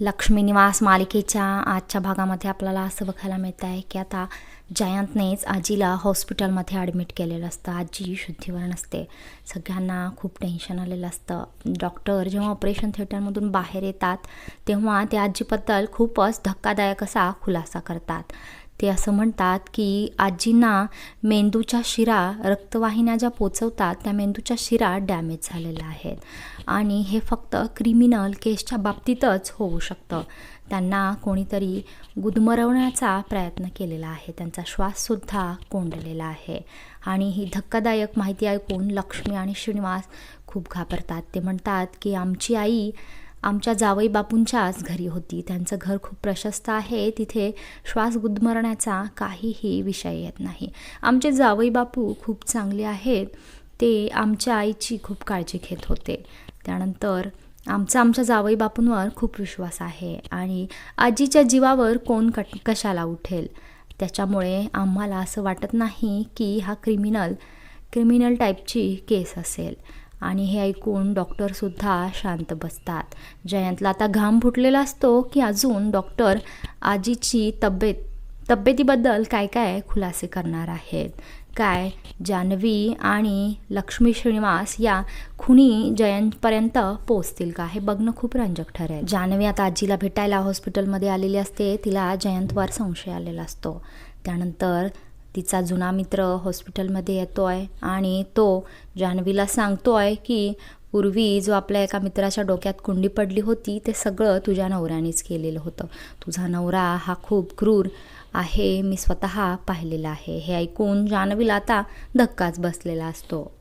लक्ष्मी निवास मालिकेच्या आजच्या भागामध्ये आपल्याला असं बघायला मिळत आहे की आता जयंतनेच आजीला हॉस्पिटलमध्ये ॲडमिट केलेलं असतं. आजी शुद्धीवर नसते. सगळ्यांना खूप टेन्शन आलेलं असतं. डॉक्टर जेव्हा ऑपरेशन थिएटरमधून बाहेर येतात तेव्हा ते आजीबद्दल खूपच धक्कादायक असा खुलासा करतात. ते असं म्हणतात की आजींना मेंदूच्या शिरा रक्तवाहिन्या ज्या पोचवतात त्या मेंदूच्या शिरा डॅमेज झालेल्या आहेत. आणि हे फक्त क्रिमिनल केसच्या बाबतीतच होऊ शकतं. त्यांना कोणीतरी गुदमरवण्याचा प्रयत्न केलेला आहे. त्यांचा श्वाससुद्धा कोंडलेला आहे. आणि ही धक्कादायक माहिती ऐकून लक्ष्मी आणि श्रीनिवास खूप घाबरतात. ते म्हणतात की आमची आई आमच्या जावई बापूंच्याच घरी होती. त्यांचं घर खूप प्रशस्त आहे. तिथे श्वास गुदमरण्याचा काहीही विषय येत नाही. आमचे जावई बापू खूप चांगले आहेत. ते आमच्या आईची खूप काळजी घेत होते. त्यानंतर आमचा आमच्या जावई बापूंवर खूप विश्वास आहे आणि आजीच्या जीवावर कोण कट कशाला उठेल? त्याच्यामुळे आम्हाला असं वाटत नाही की हा क्रिमिनल क्रिमिनल टाईपची केस असेल. आणि हे ऐकून डॉक्टरसुद्धा शांत बसतात. जयंतला आता घाम फुटलेला असतो की अजून डॉक्टर आजीची तब्येत तब्येतीबद्दल काय काय खुलासे करणार आहेत? काय जान्हवी आणि लक्ष्मी श्रीनिवास या खुनी जयंतपर्यंत पोचतील का? हे बघणं खूप रंजक ठरेल. जान्हवी आता आजीला भेटायला हॉस्पिटलमध्ये आलेली असते. तिला जयंतवर संशय आलेला असतो. त्यानंतर तिचा जुना मित्र हॉस्पिटलमध्ये येतो आहे आणि तो जान्हवीला सांगतो आहे की पूर्वी जो आपल्या एका मित्राच्या डोक्यात कुंडी पडली होती ते सगळं तुझ्या नवऱ्यानेच केलेलं होतं. तुझा नवरा हा खूप क्रूर आहे मी स्वतः पाहिलेला आहे. हे ऐकून जान्हवीला आता धक्काच बसलेला असतो.